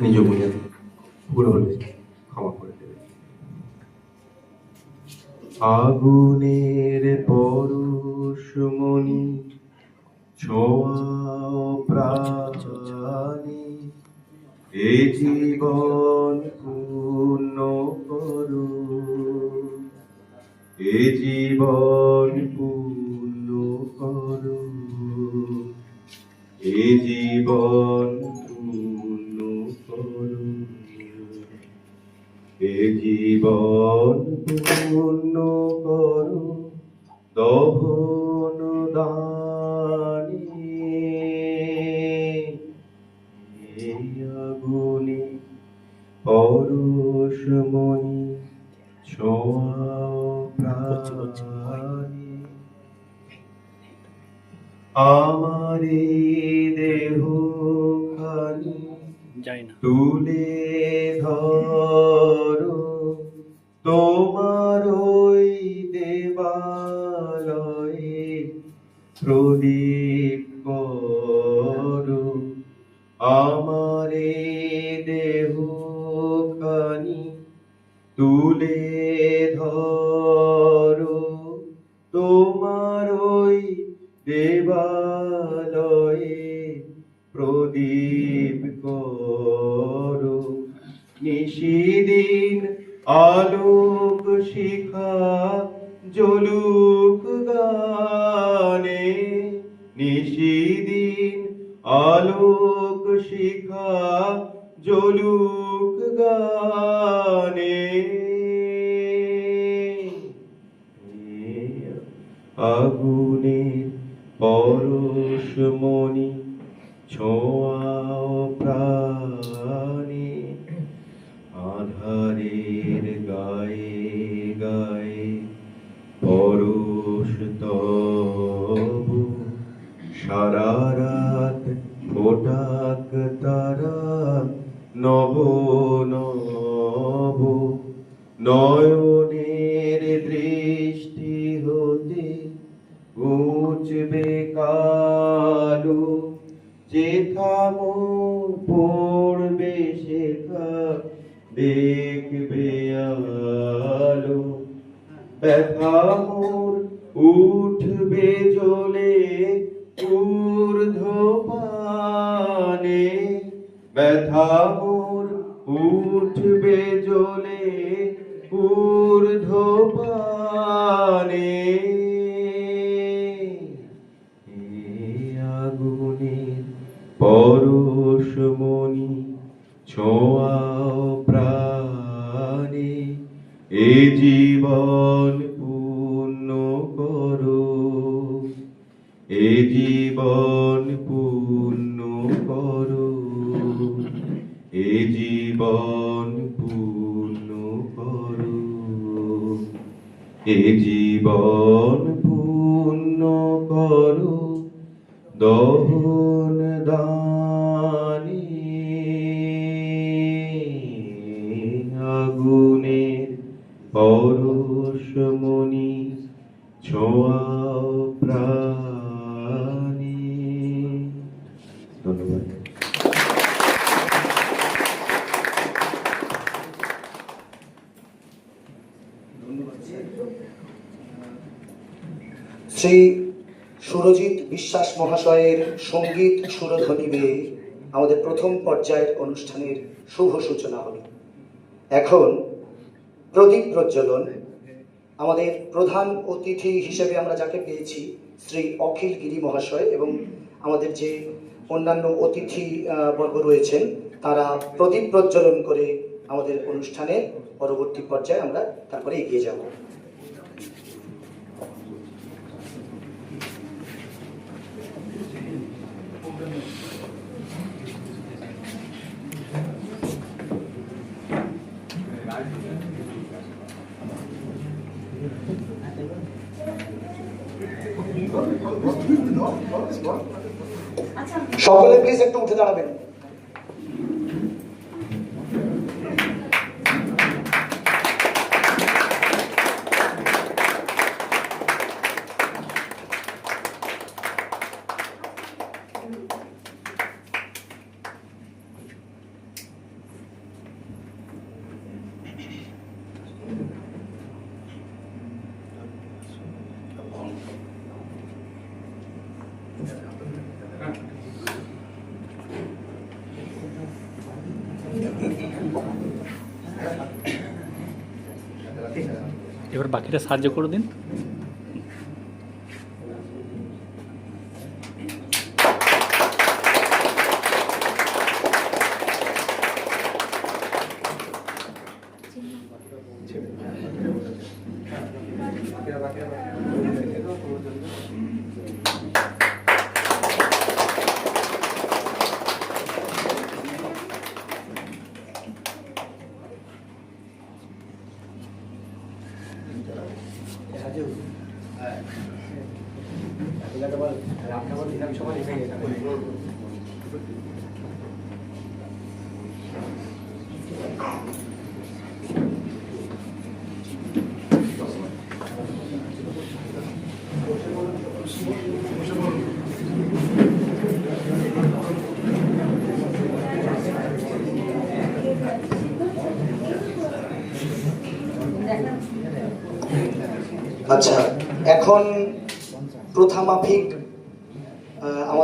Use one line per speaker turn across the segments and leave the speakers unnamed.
নিজ বুঝে ভুল হলে ক্ষমা করে দেবে। আগুনের পরশমণি ছোঁয়া এ জীবন পূর্ণ করো। এ জীবন পূর্ণ করো। এ জীবন জীবন পূর্ণ করো দহন দানে তুলে ধরো উঠবে জ্বলে এ জীবন পূর্ণ করো দহন দানি
সংগীত সুরধ্বনি বেয়ে আমাদের প্রথম পর্যায়ের অনুষ্ঠানের শুভ সূচনা হল। এখন প্রদীপ প্রজ্বলন, আমাদের প্রধান অতিথি হিসেবে আমরা যাকে পেয়েছি, শ্রী অখিল গিরি মহাশয় এবং আমাদের যে অন্যান্য অতিথি বর্গ রয়েছেন, তারা প্রদীপ প্রজ্বলন করে আমাদের অনুষ্ঠানের পরবর্তী পর্যায়ে আমরা তারপরে এগিয়ে যাব। সকলে প্লিজ একটু উঠে দাঁড়াবেন।
এবার বাকিটা সাহায্য করে দিন।
আচ্ছা এখন প্রথা মাফিক আহ,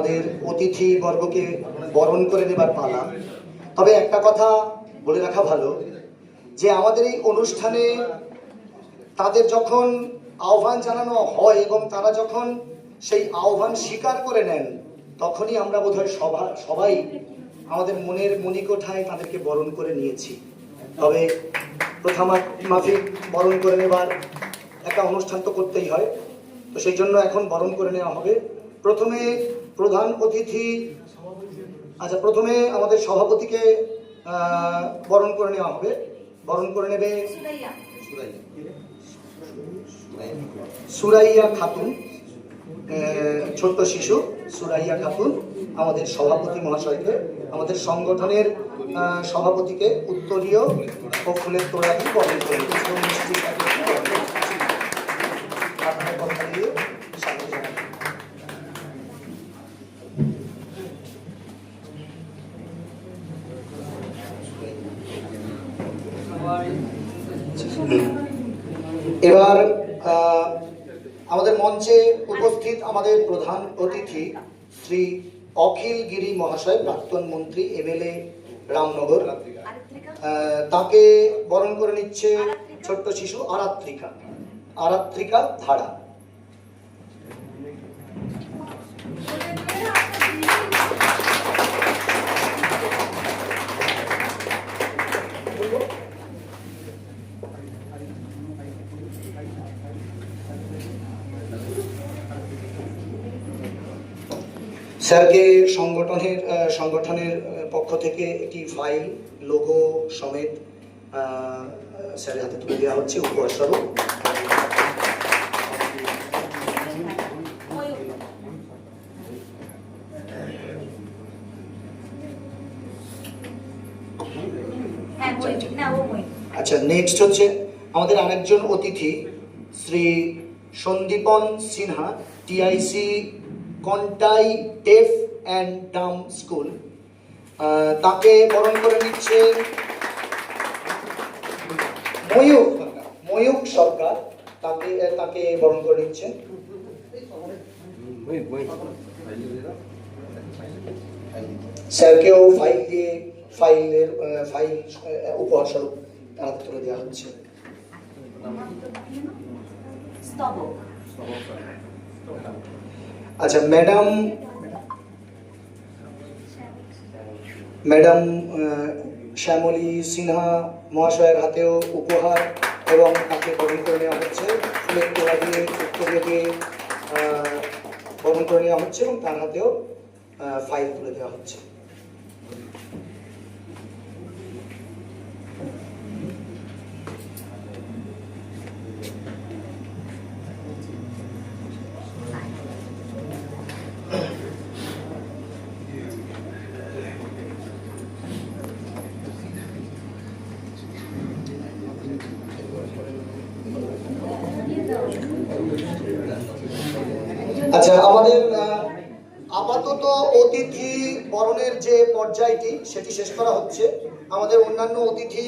আমাদের অতিথি বর্গকে বরণ করে নেবার পালা। তবে একটা কথা বলে রাখা ভালো, যে আমাদের এই অনুষ্ঠানে তাদের যখন আহ্বান জানানো হয় এবং তারা যখন সেই আহ্বান স্বীকার করে নেন, তখনই আমরা বোধহয় সভা, সবাই আমাদের মনের মণিকোঠায় তাদেরকে বরণ করে নিয়েছি। তবে মাফিক বরণ করে নেবার একটা অনুষ্ঠান তো করতেই হয়, তো সেই জন্য এখন বরণ করে নেওয়া হবে। প্রথমে প্রধান অতিথি। আচ্ছা প্রথমে আমাদের সভাপতিকে বরণ করে নেওয়া হবে। বরণ করে নেবে সুরাইয়া। খাতুন ছোট্ট শিশু সুরাইয়া খাতুন আমাদের সভাপতি মহাশয়কে আমাদের সংগঠনের সভাপতিকে উত্তরীয় ও ফুলের তোড়া বরণ করে নেবে। মিষ্টি দিয়ে বরণ করে নেবে। আপনার কথা দিয়ে স্বাগত জানাই। এবার আহ, আমাদের মঞ্চে উপস্থিত আমাদের প্রধান অতিথি শ্রী অখিল গিরি মহাশয় প্রাক্তন মন্ত্রী এমএলএ রামনগর। তাকে বরণ করে নিচ্ছে ছোট্ট শিশু আরাত্রিকা। আরাত্রিকা ধারা। স্যারকে সংগঠনের সংগঠনের পক্ষ থেকে একটি ফাইল লোগো সমেত স্যারের হাতে তুলে দেওয়া হচ্ছে উপহার স্বরূপ
হ্যাঁ
আচ্ছা নেক্সট হচ্ছে আমাদের আরেকজন অতিথি Shri Sandipan Sinha TIC Contai deaf and dumb school তাকে বরণ করে নিচ্ছে ময়ূক ময়ূক সরকার। তাকে তাকে বরণ করে নিচ্ছে। স্যারকেও ফাইল দিয়ে ফাইলের ফাইল উপহার স্বরূপ তার তুলে দেওয়া হচ্ছে।
স্তবক।
আচ্ছা ম্যাডাম ম্যাডাম শ্যামলী সিনহা মহাশয়ের হাতেও উপহার এবং তাকে বরণ করে নেওয়া হচ্ছে। ফুলের তোলা দিয়ে উত্তরে দিয়ে বরণ করে নেওয়া হচ্ছে এবং তার হাতেও ফাইল তুলে দেওয়া হচ্ছে। আচ্ছা আমাদের আপাতত অতিথি বরণের যে পর্যায়টি, সেটি শেষ করা হচ্ছে। আমাদের অন্যান্য অতিথি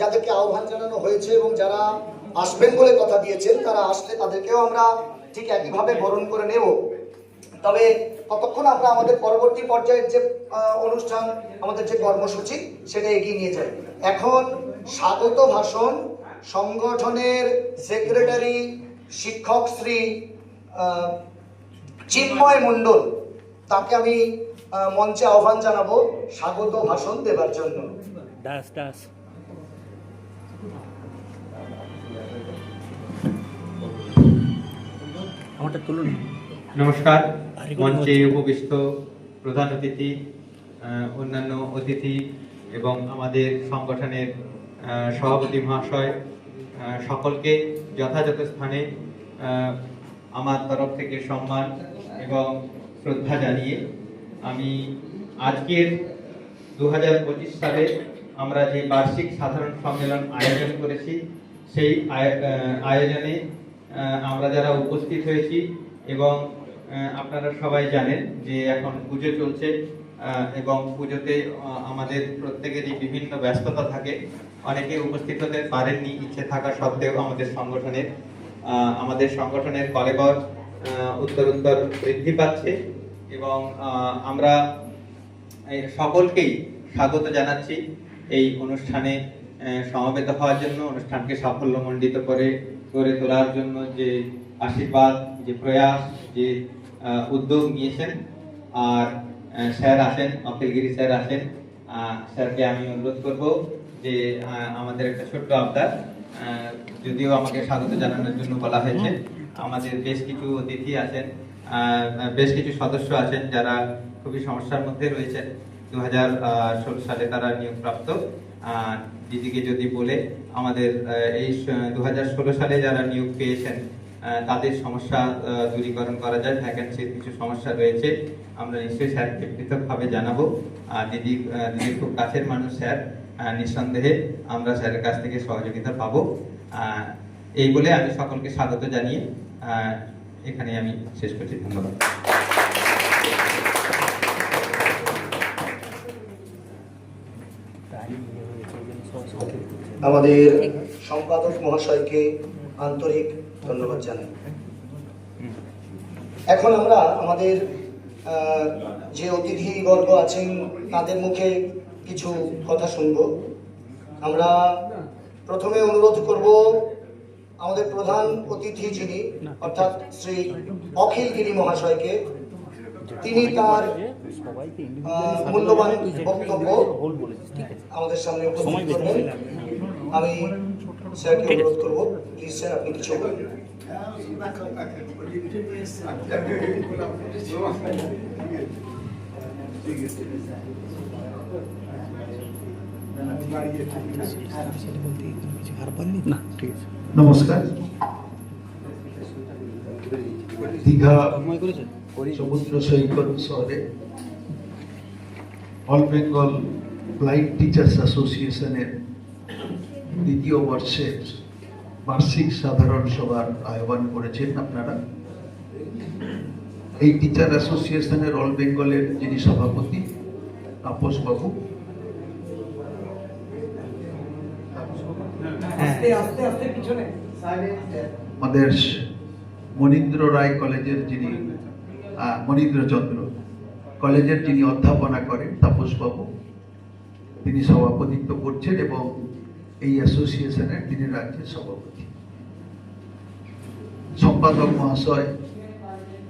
যাদেরকে আহ্বান জানানো হয়েছে এবং যারা আসবেন বলে কথা দিয়েছেন, তারা আসলে তাদেরকেও আমরা ঠিক একইভাবে বরণ করে নেব। তবে ততক্ষণ আমরা আমাদের পরবর্তী পর্যায়ের যে অনুষ্ঠান, আমাদের যে কর্মসূচি, সেটা এগিয়ে নিয়ে যাই। এখন স্বাগত ভাষণ সংগঠনের সেক্রেটারি শিক্ষক শ্রী চিন্ময় মণ্ডল তাকে আমি মঞ্চে আহ্বান জানাব স্বাগত ভাষণ দেবার জন্য।
দাস দাস।
নমস্কার মঞ্চে উপবিষ্ট প্রধান অতিথি অন্যান্য অতিথি এবং আমাদের সংগঠনের সভাপতি মহাশয় সকলকে যথাযথ স্থানে আমার তরফ থেকে সম্মান এবং শ্রদ্ধা জানিয়ে আমি আজকের দু হাজার পঁচিশ সালে আমরা যে বার্ষিক সাধারণ সম্মেলন আয়োজন করেছি, সেই আয়োজনে আমরা যারা উপস্থিত হয়েছি এবং আপনারা সবাই জানেন যে এখন পুজো চলছে এবং পুজোতে আমাদের প্রত্যেকেরই বিভিন্ন ব্যস্ততা থাকে। অনেকে উপস্থিত হতে পারেননি, ইচ্ছে থাকা সত্ত্বেও আমাদের সংগঠনের আমাদের সংগঠনের কলেবর আহ, উত্তর উত্তর বৃদ্ধি পাচ্ছে এবং আমরা সকলকেই স্বাগত জানাচ্ছি এই অনুষ্ঠানে সমবেত হওয়ার জন্য অনুষ্ঠানকে সাফল্যমণ্ডিত করে গড়ে তোলার জন্য যে আশীর্বাদ যে প্রয়াস যে উদ্যোগ নিয়েছেন। আর স্যার আছেন অখিলগিরি স্যার আহ, স্যারকে আমি অনুরোধ করব যে আমাদের একটা ছোট্ট আবদার যদিও আমাকে স্বাগত জানানোর জন্য বলা হয়েছে। আমাদের বেশ কিছু অতিথি আছেন বেশ কিছু সদস্য আছেন যারা খুবই সমস্যার মধ্যে রয়েছেন। দু হাজার ষোলো সালে তারা নিয়োগপ্রাপ্ত। দিদিকে যদি বলে আমাদের এই দু হাজার ষোলো সালে যারা নিয়োগ পেয়েছেন তাদের সমস্যা দূরীকরণ করা যায় ভ্যাকেন্সির কিছু সমস্যা রয়েছে, আমরা নিশ্চয়ই স্যারকে পৃথকভাবে জানাব। আর দিদি দিদির খুব কাছের মানুষ স্যার নিঃসন্দেহে আমরা স্যারের কাছ থেকে সহযোগিতা পাবো। এই বলে আমি সকলকে স্বাগত জানিয়ে এখানে আমি শেষ করছি। ধন্যবাদ।
আমাদের সম্পাদক মহাশয়কে আন্তরিক ধন্যবাদ জানাই। এখন আমরা আমাদের যে অতিথিবর্গ আছেন, তাদের মুখে কিছু কথা শুনব। আমরা প্রথমে অনুরোধ করব আমাদের প্রধান অতিথি যিনি অর্থাৎ শ্রী অখিল গিরি মহাশয়কে তিনি তার মূল্যবান বক্তব্য
হোল বলেছিস ঠিক আছে
আমাদের সামনে উপস্থিত করবেন। আমি স্যারকে অনুরোধ করব প্লিজ স্যার আপনি কিছু বলুন
না ঠিক আছে।
নমস্কার। দীঘা সমুদ্র সৈকত শহরে অল বেঙ্গল ফ্লাইট টিচার্স অ্যাসোসিয়েশনের দ্বিতীয় বর্ষের বার্ষিক সাধারণ সভার আহ্বান করেছেন আপনারা। এই টিচার অ্যাসোসিয়েশনের অল বেঙ্গলের যিনি সভাপতি আমাদের মনীন্দ্র রায় কলেজের যিনি আহ, মনীন্দ্রচন্দ্র কলেজের যিনি অধ্যাপনা করেন তাপসবাবু তিনি সভাপতিত্ব করছেন এবং এই অ্যাসোসিয়েশনের তিনি রাজ্যের সভাপতি। সম্পাদক মহাশয়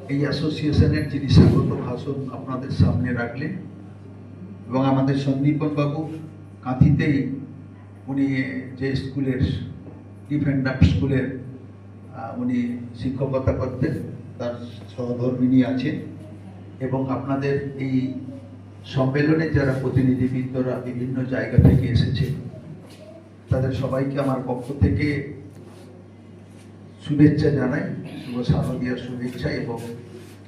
এই অ্যাসোসিয়েশনের যিনি স্বাগত ভাষণ আপনাদের সামনে রাখলেন এবং আমাদের সন্দীপন বাবু কাঁথিতেই উনি যে স্কুলের ডিফেন্ডার স্কুলের আহ, উনি শিক্ষকতা করতেন তার সহধর্মিনী আছেন। এবং আপনাদের এই সম্মেলনে যারা প্রতিনিধিবৃন্দরা বিভিন্ন জায়গা থেকে এসেছে তাদের সবাইকে আমার পক্ষ থেকে শুভেচ্ছা জানাই শুভ শারদীয়ার শুভেচ্ছা এবং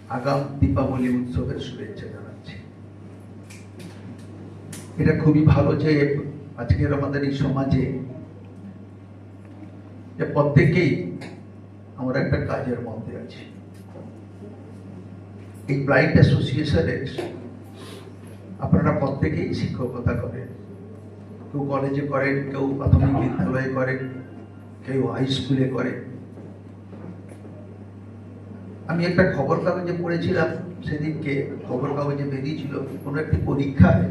আগাম দীপাবলি উৎসবের শুভেচ্ছা জানাচ্ছি। এটা খুবই ভালো যে আজকের আমাদের এই সমাজে যে প্রত্যেকেই আমরা একটা কাজের মধ্যে আছি। এই ব্লাইন্ড অ্যাসোসিয়েশনের আপনারা প্রত্যেকেই শিক্ষকতা করেন। কেউ কলেজে করেন, কেউ প্রাথমিক বিদ্যালয়ে করেন, কেউ হাই স্কুলে করেন। আমি একটা খবর কাগজে পড়েছিলাম, সেদিনকে খবর কাগজে বেরিয়েছিল, কোনো একটি পরীক্ষায়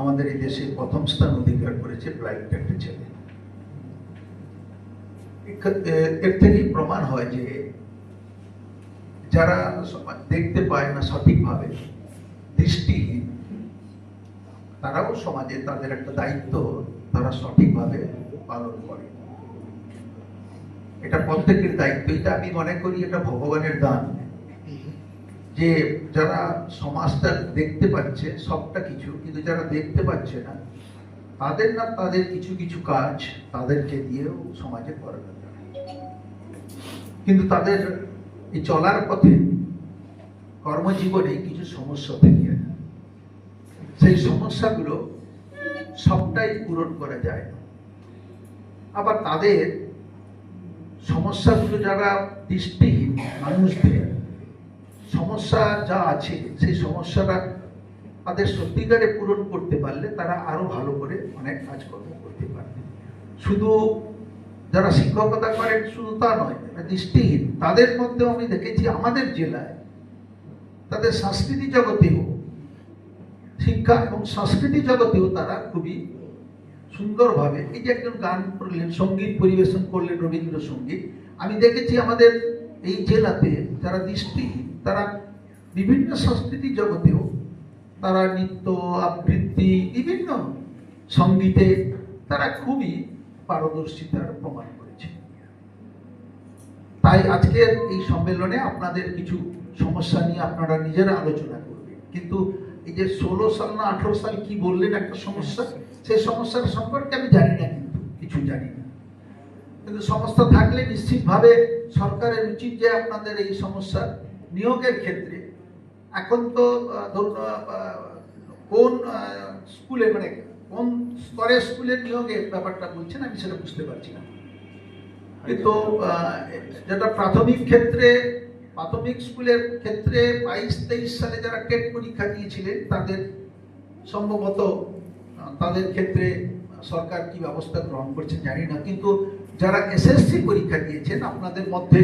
আমাদের এই দেশে প্রথম স্থান অধিকার করেছে ব্লাইন্ড একটা ছেলে এর থেকেই প্রমাণ হয় যে যারা দেখতে পায় না সঠিকভাবে, দৃষ্টিহীন, তারাও সমাজে তাদের একটা দায়িত্ব, তারা সঠিকভাবে পালন করে। এটা প্রত্যেকের দায়িত্ব। এটা আমি মনে করি এটা ভগবানের দান। যে যারা সমাজটা দেখতে পাচ্ছে সবটা কিছু, কিন্তু যারা দেখতে পাচ্ছে না, তাদের না তাদের কিছু কিছু কাজ তাদেরকে দিয়েও সমাজে যায় কিন্তু তাদের এই চলার পথে কর্মজীবনে কিছু সমস্যা থেকে সেই সমস্যাগুলো সবটাই পূরণ করা যায় না। আবার তাদের সমস্যাগুলো যারা দৃষ্টিহীন মানুষদের সমস্যা যা আছে, সেই সমস্যাটা তাদের সত্যিকারে পূরণ করতে পারলে তারা আরও ভালো করে অনেক কাজকর্ম করতে পারবে। শুধু যারা শিক্ষকতা করেন, শুধু তা নয় দৃষ্টিহীন তাদের মধ্যেও আমি দেখেছি আমাদের জেলায় তাদের সংস্কৃতি জগতেও, শিক্ষা এবং সংস্কৃতি জগতেও তারা খুবই সুন্দরভাবে, এই যে একজন গান করলেন, সংগীত পরিবেশন করলেন রবীন্দ্রসঙ্গীত, আমি দেখেছি আমাদের এই জেলাতে যারা দৃষ্টিহীন তারা বিভিন্ন সংস্কৃতি জগতেও তারা নৃত্য, আবৃত্তি, বিভিন্ন সঙ্গীতে তারা খুবই পারদর্শিতার প্রমাণ করেছে। তাই আজকের এই সম্মেলনে আপনাদের কিছু সমস্যা নিয়ে আপনারা নিজেরা আলোচনা করবেন। কিন্তু এই যে ষোলো সাল না আঠেরো সাল কি বললেন একটা সমস্যা, সেই সমস্যার সম্পর্কে আমি জানি না কিন্তু, কিছু জানি না। কিন্তু সমস্যা থাকলে নিশ্চিতভাবে সরকারের উচিত যে আপনাদের এই সমস্যা নিয়োগের ক্ষেত্রে, এখন তো ধরুন কোন স্কুলে মানে কোন স্তরের স্কুলের নিয়োগের ব্যাপারটা বলছেন, আমি সেটা বুঝতে পারছি না। কিন্তু যেটা প্রাথমিক ক্ষেত্রে, প্রাথমিক স্কুলের ক্ষেত্রে বাইশ তেইশ সালে যারা টেট পরীক্ষা দিয়েছিলেন, তাদের সম্ভবত তাদের ক্ষেত্রে সরকার কি ব্যবস্থা গ্রহণ করছে জানি না। কিন্তু যারা এসএসসি পরীক্ষা দিয়েছেন, আপনাদের মধ্যে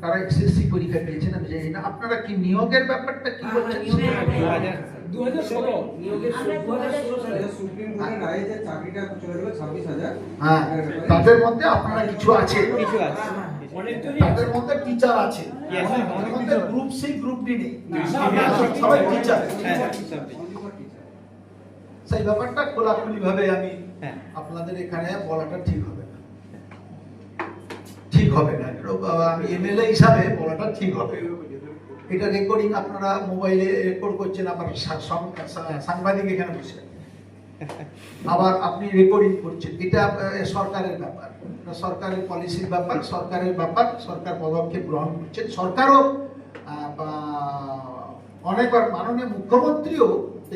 তারা এসএসসি পরীক্ষা পেয়েছেন আমি জানি না। আপনারা কি নিয়োগের ব্যাপারটা কি বলছেন হ্যাঁ তাদের মধ্যে আপনারা কিছু আছে? তাদের মধ্যে টিচার আছে। গ্রুপ সি গ্রুপ ডি নেই। সবাই টিচার
হ্যাঁ।
সেই ব্যাপারটা খোলাখুলি ভাবে আমি
হ্যাঁ।
আপনাদের এখানে বলাটা ঠিক হবে। ঠিক হবে না। আমি এমএলএ হিসাবে বলাটা ঠিক হবে। এটা রেকর্ডিং আপনারা মোবাইলে রেকর্ড করছেন, আবার সাংবাদিক এখানে বসে আবার আপনি রেকর্ডিং করছেন। এটা সরকারের ব্যাপার। সরকারের পলিসির ব্যাপার, সরকারের ব্যাপার। সরকার পদক্ষেপ গ্রহণ করছেন। সরকারও অনেকবার মাননীয় মুখ্যমন্ত্রীও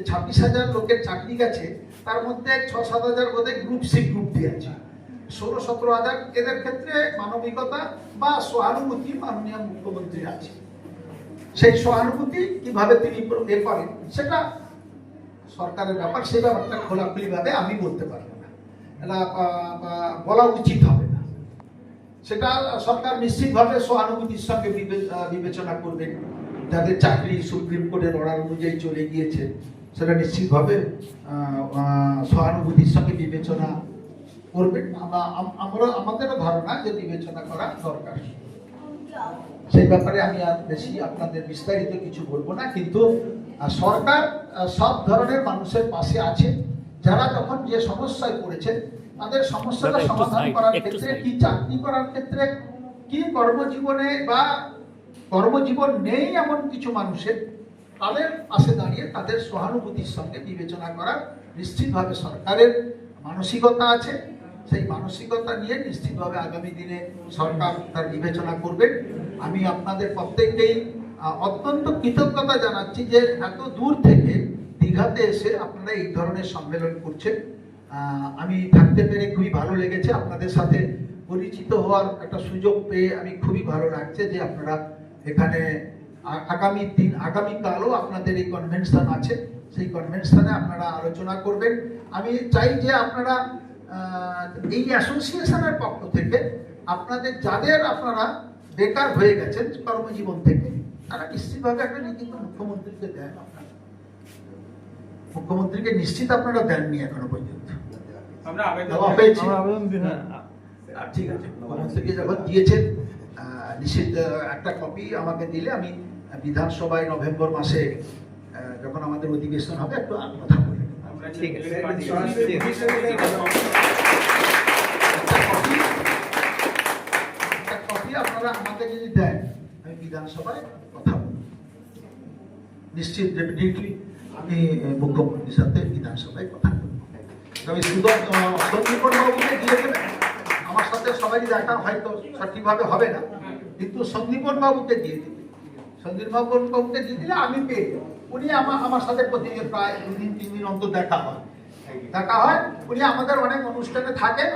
ছাব্বিশ হাজার লোকের চাকরি গেছে, তার মধ্যে ছ সাত হাজার বোধহয় গ্রুপ সি গ্রুপ ডি আছে। ষোলো সতেরো হাজার এদের ক্ষেত্রে মানবিকতা বা সহানুভূতি মাননীয় মুখ্যমন্ত্রী আছে। সেই সহানুভূতি কীভাবে তিনি এ করেন, সেটা সরকারের ব্যাপার, সেই ব্যাপারটা খোলাখুলি ভাবে আমি বলতে পারব না। এটা বলা উচিত হবে না। সেটা সরকার নিশ্চিতভাবে সহানুভূতির সঙ্গে বিবে- বিবেচনা করবে। যাদের চাকরি সুপ্রিম কোর্টের অর্ডার অনুযায়ী চলে গিয়েছে, সেটা নিশ্চিতভাবে সহানুভূতির সঙ্গে বিবেচনা করবেন। আমরা আম- আমরা আমাদেরও ধারণা যে বিবেচনা করা দরকার। সেই ব্যাপারে আমি আর বেশি আপনাদের বিস্তারিত কিছু বলব না কিন্তু সরকার সব ধরনের মানুষের পাশে আছে। যারা যখন যে সমস্যায় পড়েছেন তাদের সমস্যাটা সমাধান করার ক্ষেত্রে কি চাকরি করার ক্ষেত্রে কি কর্মজীবনে বা কর্মজীবন নেই এমন কিছু মানুষের তাদের পাশে দাঁড়িয়ে তাদের সহানুভূতির সঙ্গে বিবেচনা করার নিশ্চিতভাবে সরকারের মানসিকতা আছে। সেই মানসিকতা নিয়ে নিশ্চিতভাবে আগামী দিনে সরকার তার বিবেচনা করবে। আমি আপনাদের প্রত্যেককেই অত্যন্ত কৃতজ্ঞতা জানাচ্ছি যে এত দূর থেকে দীঘাতে এসে আপনারা এই ধরনের সম্মেলন করছেন। আমি থাকতে পেরে খুবই ভালো লেগেছে। আপনাদের সাথে পরিচিত হওয়ার একটা সুযোগ পেয়ে আমি খুবই ভালো লাগছে যে আপনারা এখানে আগামী দিন, আগামীকালও আপনাদের এই কনভেনশন আছে। সেই কনভেনশনে আপনারা আলোচনা করবেন। আমি চাই যে আপনারা এই অ্যাসোসিয়েশনের পক্ষ থেকে আপনাদের যাদের আপনারা বেকার হয়ে গেছেন কর্মজীবন থেকে তারা নিশ্চিতভাবে একটা লিখিত মুখ্যমন্ত্রীকে দেন আপনারা। মুখ্যমন্ত্রীকে নিশ্চিত আপনারা দেননি এখনও পর্যন্ত।
আমরা আবেদন
দেওয়া হয়েছে
আমরা আবেদন দিই হ্যাঁ
আর ঠিক আছে। মুখ্যমন্ত্রীকে যখন দিয়েছেন আহ, নিশ্চিত একটা কপি আমাকে দিলে আমি বিধানসভায় নভেম্বর মাসে যখন আমাদের অধিবেশন হবে একটু কথা বলে। নেব।
আমরা
ঠিক আছে।
যদি আমি বিধানসভায় কথা বলব। নিশ্চিত ডেফিনেটলি আমি মুখ্যমন্ত্রীর সাথে বিধানসভায় কথা বলব। তবে শুধু সন্দীপন বাবুকে দিয়ে দেবেন আমার সাথে দেখা হয়তো সঠিকভাবে হবে না। কিন্তু সন্দীপন বাবুকে দিয়ে দিবে সন্দীপ বাবু বাবুকে দিয়ে দিলে আমি পেয়ে উনি আমার আমার সাথে প্রতিদিন প্রায় দুদিন, তিন দিন অন্তর দেখা হয়। দেখা হয়, উনি আমাদের অনেক অনুষ্ঠানে থাকেন।